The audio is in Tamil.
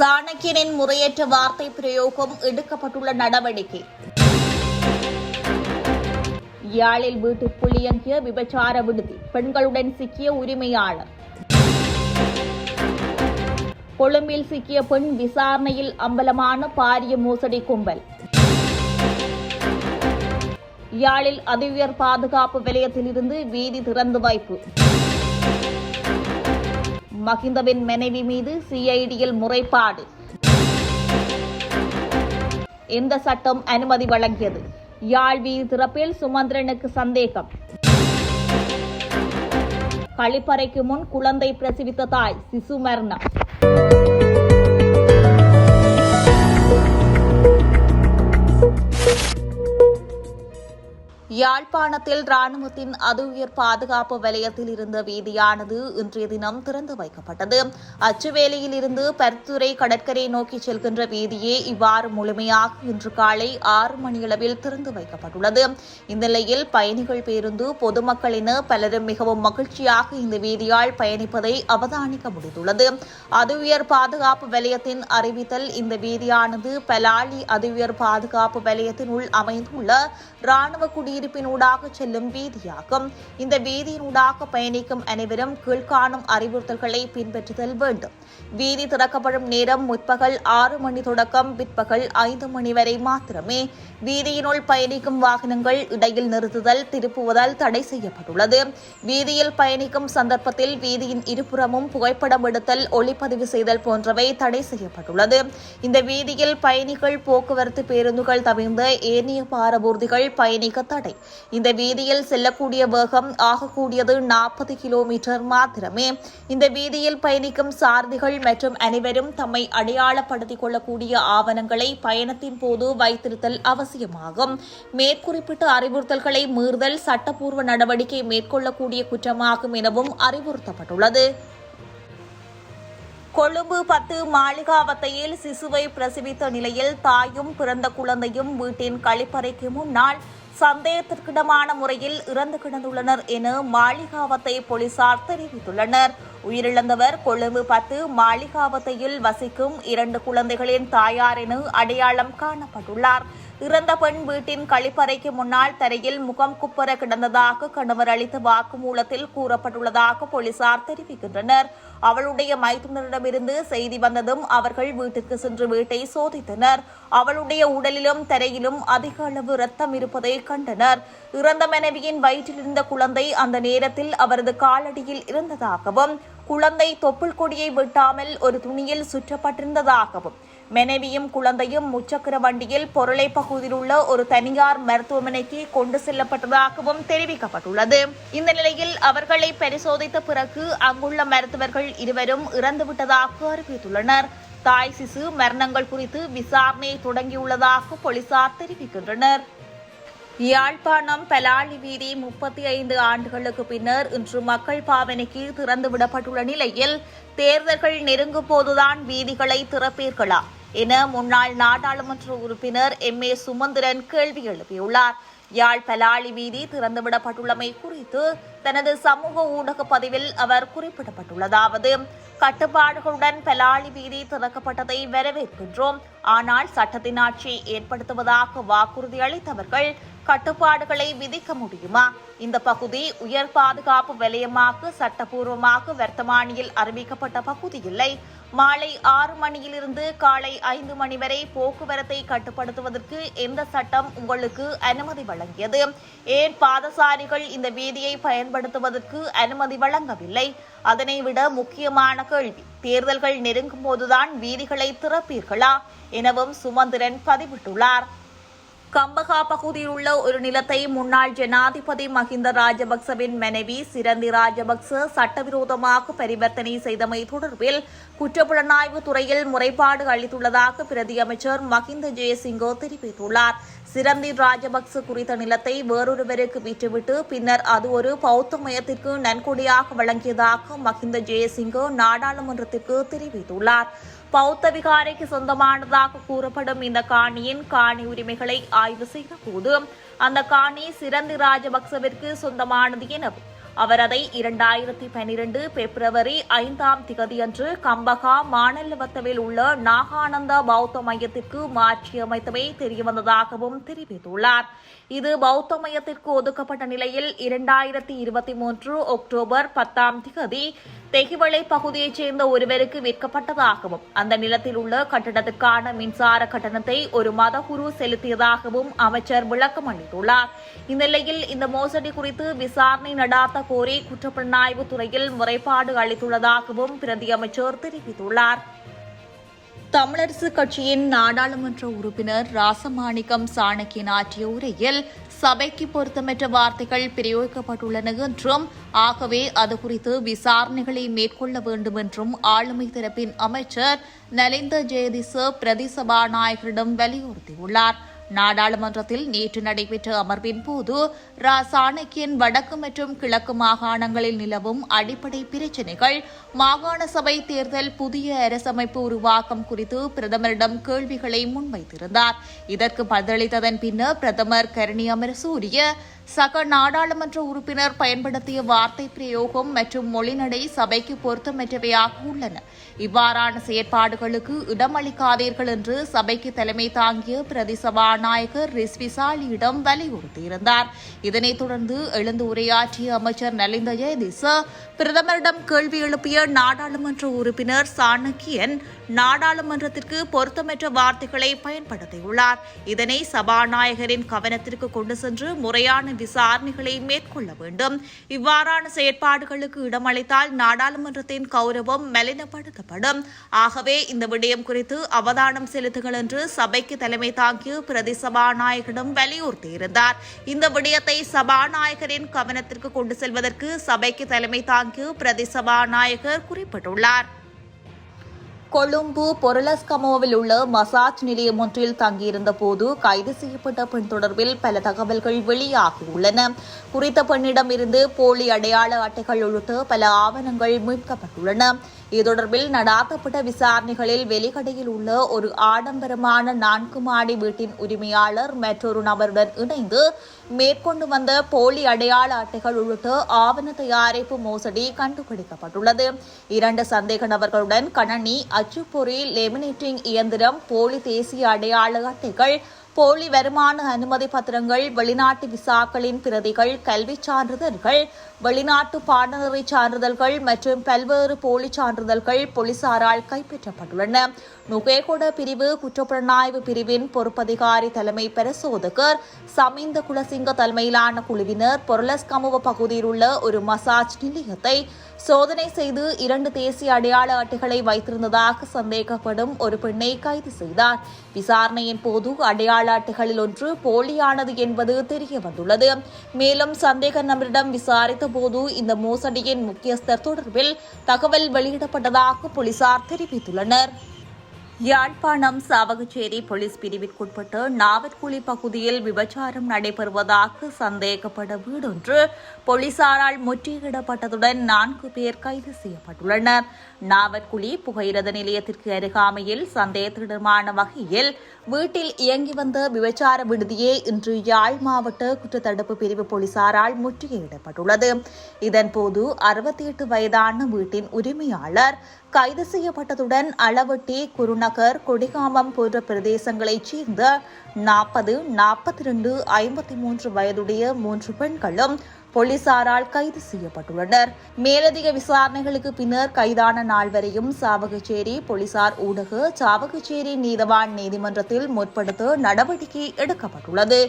சாணக்கியனின் முறையற்ற வார்த்தை பிரயோகம் எடுக்கப்பட்டுள்ள நடவடிக்கை. யாழில் வீட்டுக்குள் இயங்கிய விபச்சார விடுதி பெண்களுடன் சிக்கிய உரிமையாளர். கொழும்பில் சிக்கிய பெண் விசாரணையில் அம்பலமான பாரிய மோசடி கும்பல். யாழில் அதிஉயர் பாதுகாப்பு வலயத்திலிருந்து வீதி திறந்து வைப்பு. மகிந்தவின் மனைவி மீது சிஐடியில் முறைப்பாடு. இந்த சட்டம் அனுமதி வழங்கியது. யாழ்வி திறப்பில் சுமந்திரனுக்கு சந்தேகம். கழிப்பறைக்கு முன் குழந்தை பிரசவித்த தாய் சிசு மரணம் யாழ்ப்பாணத்தில் ராணுவத்தின் அது உயர் பாதுகாப்பு வலயத்தில் இருந்த வீதியானது இன்றைய தினம் திறந்து வைக்கப்பட்டது. அச்சுவேலியில் இருந்து பருத்துறை கடற்கரை நோக்கி செல்கின்ற வீதியே இவ்வாறு முழுமையாக இன்று காலை ஆறு மணியளவில் திறந்து வைக்கப்பட்டுள்ளது. இந்த நிலையில் பயணிகள் பேருந்து பொதுமக்கள் என பலரும் மிகவும் மகிழ்ச்சியாக இந்த வீதியால் பயணிப்பதை அவதானிக்க முடிந்துள்ளது. அது உயர் பாதுகாப்பு வலயத்தின் அறிவித்தல் இந்த வீதியானது பலாலி அது உயர் பாதுகாப்பு வலயத்தினுள் அமைந்துள்ள ராணுவ குடியில் குடியிருப்பினூடாக செல்லும் வீதியாகும். இந்த வீதியினூடாக பயணிக்கும் அனைவரும் கீழ்காணும் அறிவுறுத்தல்களை பின்பற்றுதல் வேண்டும். வீதி திறக்கப்படும் நேரம் முற்பகல் ஆறு மணி தொடக்கம் பிற்பகல் ஐந்து மணி வரை மாத்திரமே. வீதியினுள் பயணிக்கும் வாகனங்கள் இடையில் நிறுத்துதல் திருப்புவதால் தடை செய்யப்பட்டுள்ளது. வீதியில் பயணிக்கும் சந்தர்ப்பத்தில் வீதியின் இருபுறமும் புகைப்படம் எடுத்தல் ஒளிப்பதிவு செய்தல் போன்றவை தடை செய்யப்பட்டுள்ளது. இந்த வீதியில் பயணிகள் போக்குவரத்து பேருந்துகள் தவிர்ந்த ஏனைய பாரபூர்திகள் பயணிக்க தடை பாதை இந்த வீதியில் செல்லக்கூடிய வேகம் ஆகக்கூடியது நாற்பது கிலோமீட்டர் மாத்திரமே. இந்த வீதியில் பயணிக்கும் சாரதிகள் மற்றும் அனைவரும் தம்மை அடையாளப்படுத்திக் கொள்ளக்கூடிய ஆவணங்களை பயணத்தின் போது வைத்திருத்தல் அவசியமாகும். மேற்குறிப்பிட்ட அறிவுறுத்தல்களை மீறுதல் சட்டப்பூர்வ நடவடிக்கை மேற்கொள்ளக்கூடிய குற்றமாகும் எனவும் அறிவுறுத்தப்பட்டுள்ளது. கொழும்பு பத்து மாளிகாவத்தையில் சிசுவை பிரசவித்த நிலையில் தாயும் பிறந்த குழந்தையும் வீட்டின் கழிப்பறைக்கு முன்னால் சந்தேகத்திற்கிடமான முறையில் இறந்து கிடந்துள்ளனர் என மாளிகாவத்தை போலீசார் தெரிவித்துள்ளனர். உயிரிழந்தவர் கொழும்பு பத்து மாளிகாவத்தையில் வசிக்கும் இரண்டு குழந்தைகளின் தாயார் என அடையாளம் காணப்பட்டுள்ளார். இறந்த பெண் வீட்டின் கழிப்பறைக்கு முன்னால் தரையில் முகம் குப்பர கிடந்ததாக கணவர் அளித்த வாக்குமூலத்தில் கூறப்பட்டுள்ளதாக போலீசார் தெரிவிக்கின்றனர். அவளுடைய மைத்துனரிடமிருந்து செய்தி வந்ததும் அவர்கள் வீட்டுக்கு சென்று வீட்டை சோதித்தனர். அவளுடைய உடலிலும் தரையிலும் அதிக அளவு ரத்தம் இருப்பதை கண்டனர். இறந்த மனைவியின் வயிற்றில் இருந்த குழந்தை அந்த நேரத்தில் அவரது காலடியில் இருந்ததாகவும் குழந்தை தொப்புள் கொடியை வெட்டாமல் ஒரு துணியில் சுற்றப்பட்டிருந்ததாகவும் மனைவியும் குழந்தையும் முச்சக்கர வண்டியில் பொருளை பகுதியில் உள்ள ஒரு தனியார் மருத்துவமனைக்கு கொண்டு செல்லப்பட்டதாகவும் தெரிவிக்கப்பட்டுள்ளது. இந்த நிலையில் அவர்களை பரிசோதித்த பிறகு அங்குள்ள மருத்துவர்கள் இருவரும் இறந்துவிட்டதாக அறிவித்துள்ளனர். தாய் சிசு மரணங்கள் குறித்து விசாரணையை தொடங்கியுள்ளதாக போலீசார் தெரிவிக்கின்றனர். யாழ்ப்பாணம் பலாலி வீதி முப்பத்தி ஐந்து ஆண்டுகளுக்கு பின்னர் இன்று மக்கள் பாவனைக்கு திறந்துவிடப்பட்டுள்ள நிலையில் தேர்தல்கள் நெருங்கும் போதுதான் வீதிகளை திறப்பீர்களா? என முன்னாள் நாடாளுமன்ற உறுப்பினர் எம் ஏ சுமந்திரன் கேள்வி எழுப்பியுள்ளார். யாழ் பலாளி வீதி திறந்துவிடப்பட்டுள்ளமை குறித்து தனது சமூக ஊடக பதிவில் அவர் குறிப்பிடப்பட்டுள்ளதாவது. கட்டுப்பாடுகளுடன் பலாளி வீதி திறக்கப்பட்டதை வரவேற்கின்றோம். ஆனால் சட்டத்தின் ஆட்சியை ஏற்படுத்துவதாக வாக்குறுதி அளித்தவர்கள் கட்டுப்பாடுகளை விதிக்க முடியுமா? இந்த பகுதி உயர் பாதுகாப்பு வலயமாக சட்டப்பூர்வமாக வர்த்தமானியில் அறிவிக்கப்பட்ட பகுதி இல்லை. மாலை ஆறு மணியிலிருந்து காலை ஐந்து மணி வரை போக்குவரத்தை கட்டுப்படுத்துவதற்கு எந்த சட்டம் உங்களுக்கு அனுமதி வழங்கியது? ஏன் பாதசாரிகள் இந்த வீதியை பயன்படுத்துவதற்கு அனுமதி வழங்கவில்லை? அதனை விட முக்கியமான கேள்வி தேர்தல்கள் நெருங்கும் போதுதான் வீதிகளை திறப்பீர்களா? எனவும் சுமந்திரன் பதிவிட்டுள்ளார். கம்பகா பகுதியில் உள்ள ஒரு நிலத்தை முன்னாள் ஜனாதிபதி மஹிந்த ராஜபக்சவின் மனைவி சிரந்தி ராஜபக்ச சட்டவிரோதமாக பரிவர்த்தனை செய்தமை தொடர்பில் குற்றப்புலனாய்வு துறையில் முறைப்பாடு அளித்துள்ளதாக பிரதி அமைச்சர் மஹிந்த ஜெயசிங்கோ தெரிவித்துள்ளார். சிரந்தி ராஜபக்ச குறித்த நிலத்தை வேறொருவருக்கு விற்றுவிட்டு பின்னர் அது ஒரு பௌத்த மயத்திற்கு நன்கொடையாக வழங்கியதாக மஹிந்த ஜெயசிங்கோ நாடாளுமன்றத்திற்கு தெரிவித்துள்ளார். பௌத்த விகாரைக்கு சொந்தமானதாக கூறப்படும் இந்த காணியின் காணி உரிமைகளை ஆய்வு செய்த போது அந்த காணி சிறந்த ராஜபக்சவிற்கு சொந்தமானது எனவும் அவர் அதை இரண்டாயிரத்தி பனிரெண்டு பிப்ரவரி ஐந்தாம் திகதியன்று கம்பகா மாநிலவத்தவில் உள்ள நாகானந்தா பௌத்த மையத்திற்கு மாற்றியமைத்தவை தெரியவந்ததாகவும் தெரிவித்துள்ளார். இது பௌத்த மையத்திற்கு ஒதுக்கப்பட்ட நிலையில் இரண்டாயிரத்தி இருபத்தி மூன்று அக்டோபர் பத்தாம் திகதி தெகிவளை பகுதியைச் சேர்ந்த ஒருவருக்கு விற்கப்பட்டதாகவும் அந்த நிலத்தில் உள்ள கட்டடத்துக்கான மின்சார கட்டணத்தை ஒரு மதகுரு செலுத்தியதாகவும் அமைச்சர் விளக்கம் அளித்துள்ளார். இந்நிலையில் இந்த மோசடி குறித்து விசாரணை நடாத்த கோரி குற்றப்புலனாய்வு துறையில் முறைப்பாடு அளித்துள்ளதாகவும் பிரதி அமைச்சர் தெரிவித்துள்ளார். தமிழரசு கட்சியின் நாடாளுமன்ற உறுப்பினர் ராசமாணிக்கம் சாணக்கியன் ஆற்றிய உரையில் சபைக்கு பொருத்தமற்ற வார்த்தைகள் பிரயோகிக்கப்பட்டுள்ளன என்றும் ஆகவே அது குறித்து விசாரணைகளை மேற்கொள்ள வேண்டும் என்றும் ஆளுமை தரப்பின் அமைச்சர் நலிந்த ஜெயதிச பிரதி சபாநாயகரிடம் வலியுறுத்தியுள்ளார். நாடாளுமன்றத்தில் நேற்று நடைபெற்ற அமர்வின் போது ரா சாணக்கியன் வடக்கு மற்றும் கிழக்கு மாகாணங்களில் நிலவும் அடிப்படை பிரச்சினைகள் மாகாண சபை தேர்தல் புதிய அரசமைப்பு உருவாக்கம் குறித்து பிரதமரிடம் கேள்விகளை முன்வைத்திருந்தார். இதற்கு பதிலளித்ததன் பின்னர் பிரதமர் கரணி அமரசூரிய சக நாடாளுமன்ற உறுப்பினர் பயன்படுத்திய வார்த்தை பிரயோகம் மற்றும் மொழிநடை சபைக்கு பொருத்தமற்றவையாக உள்ளன. இவ்வாறான செயற்பாடுகளுக்கு இடமளிக்காதீர்கள் என்று சபைக்கு தலைமை தாங்கிய பிரதி சபாநாயகர் ரிஸ்விசாலியிடம் வலியுறுத்தியிருந்தார். இதனைத் தொடர்ந்து எழுந்து உரையாற்றிய அமைச்சர் நலிந்த ஜெயதிச பிரதமரிடம் கேள்வி எழுப்பிய நாடாளுமன்ற உறுப்பினர் சாணக்கியன் நாடாளுமன்றத்திற்கு பொருத்தமற்ற வார்த்தைகளை பயன்படுத்தியுள்ளார். இதனை சபாநாயகரின் கவனத்திற்கு கொண்டு சென்று முறையான விசாரணைகளை மேற்கொள்ள வேண்டும். இவ்வாறான செயற்பாடுகளுக்கு இடமளித்தால் நாடாளுமன்றத்தின் கௌரவம் மலினப்படுத்தப்படும். ஆகவே இந்த விடயம் குறித்து அவதானம் செலுத்துகள் என்று சபைக்கு தலைமை தாங்கிய பிரதி சபாநாயகரிடம் வலியுறுத்தியிருந்தார் இந்த விடயத்தை சபாநாயகரின் கவனத்திற்கு கொண்டு செல்வதற்கு சபைக்கு தலைமை தாங்கிய பிரதி சபாநாயகர் குறிப்பிட்டுள்ளார். கொழும்பு பொருளஸ்கமோவில் உள்ள மசாஜ் நிலையம் ஒன்றில் தங்கியிருந்த போது கைது செய்யப்பட்ட பெண் தொடர்பில் பல தகவல்கள் வெளியாகியுள்ளன. குறித்த பெண்ணிடமிருந்து போலி அடையாள அட்டைகள் உள்ளிட்ட பல ஆவணங்கள் மீட்கப்பட்டுள்ளன. இது தொடர்பில் நடாத்தப்பட்ட விசாரணைகளில் வெளிக்கடையில் உள்ள ஒரு ஆடம்பரமான நான்கு மாடி வீட்டின் உரிமையாளர் மற்றொரு நபருடன் இணைந்து மேற்கொண்டு வந்த போலி அடையாள அட்டைகள் உள்ளிட்ட ஆவண தயாரிப்பு மோசடி கண்டுபிடிக்கப்பட்டுள்ளது. இரண்டு சந்தேக நபர்களுடன் கணனி அச்சுப்பொறி லெமினேட்டிங் இயந்திரம் போலி தேசிய அடையாள அட்டைகள் போலி வருமான அனுமதி பத்திரங்கள் வெளிநாட்டு விசாக்களின் பிரதிகள் கல்விச் சான்றிதழ்கள் வெளிநாட்டு பாடநெறி சான்றிதழ்கள் மற்றும் பல்வேறு போலி சான்றிதழ்கள் போலீசாரால் கைப்பற்றப்பட்டுள்ளன. நுகேகொட பிரிவு குற்றப்புலனாய்வு பிரிவின் பொறுப்பதிகாரி தலைமை பரிசோதகர் சமிந்த குலசிங்க தலைமையிலான குழுவினர் பொருளஸ்கமுவ பகுதியில் உள்ள ஒரு மசாஜ் நிலையத்தை சோதனை செய்து இரண்டு தேசிய அடையாள அட்டைகளை வைத்திருந்ததாக சந்தேகப்படும் ஒரு பெண்ணை கைது செய்தார். விசாரணையின் போது அடையாள அட்டைகளில் ஒன்று போலியானது என்பது தெரிய வந்துள்ளது மேலும் சந்தேக நபரிடம் விசாரித்த போது இந்த மோசடியின் முக்கியஸ்தர் தொடர்பில் தகவல் வெளியிடப்பட்டதாக போலீசார் தெரிவித்துள்ளனர். யாழ்ப்பாணம் சாவகச்சேரி போலீஸ் பிரிவிற்குட்பட்ட நாவற்குழி பகுதியில் விபச்சாரம் நடைபெறுவதாக சந்தேகப்பட வீடொன்று போலீசாரால் முற்றுகையிடப்பட்டதுடன் நான்கு பேர் கைது செய்யப்பட்டுள்ளனர். நாவற்குழி புகையிரத நிலையத்திற்கு அருகாமையில் சந்தேகத்திடமான வகையில் வீட்டில் இயங்கி வந்த விபச்சார விடுதியே இன்று யாழ் மாவட்ட குற்றத்தடுப்பு பிரிவு போலீசாரால் முற்றுகையிடப்பட்டுள்ளது. இதன்போது அறுபத்தி எட்டு வயதான வீட்டின் உரிமையாளர் கைது செய்யப்பட்டதுடன் அளவட்டி குருநகர் கொடிகாமம் போன்ற பிரதேசங்களைச் சேர்ந்த நாற்பது நாற்பத்தி ரெண்டு ஐம்பத்தி மூன்று வயதுடைய மூன்று பெண்களும் போலீசாரால் கைது செய்யப்பட்டுள்ளனர். மேலதிக விசாரணைகளுக்கு பின்னர் கைதான நாள் வரையும் சாவகச்சேரி போலீசார் ஊடக சாவகச்சேரி நீதவான் நீதிமன்றத்தில் முற்படுத்த நடவடிக்கை எடுக்கப்பட்டுள்ளது.